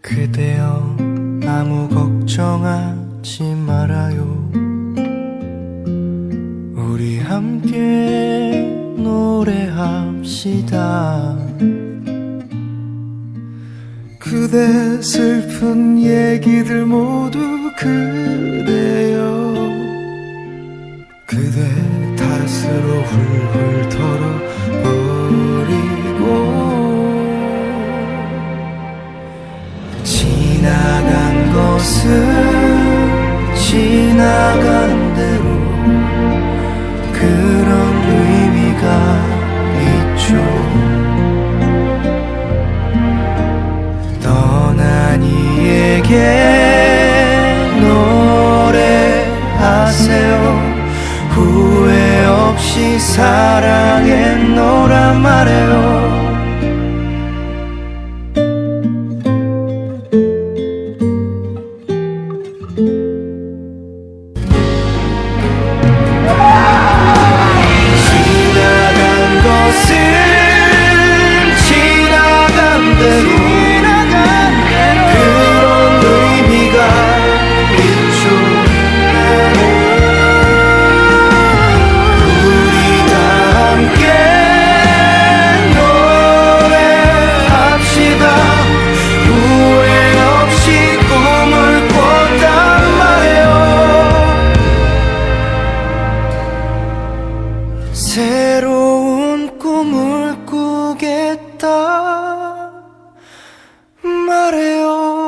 그대여 아무 걱정하지 말아요. 우리 함께 노래합시다. 그대 슬픈 얘기들 모두 그대여. 그대 탓으로 훌훌 털어버리고 지나간 것은 지나간 대로 그런 의미가 있죠. 떠난 이에게 없이 사랑했노라 말해요 새로운 꿈을 꾸겠다 말해요.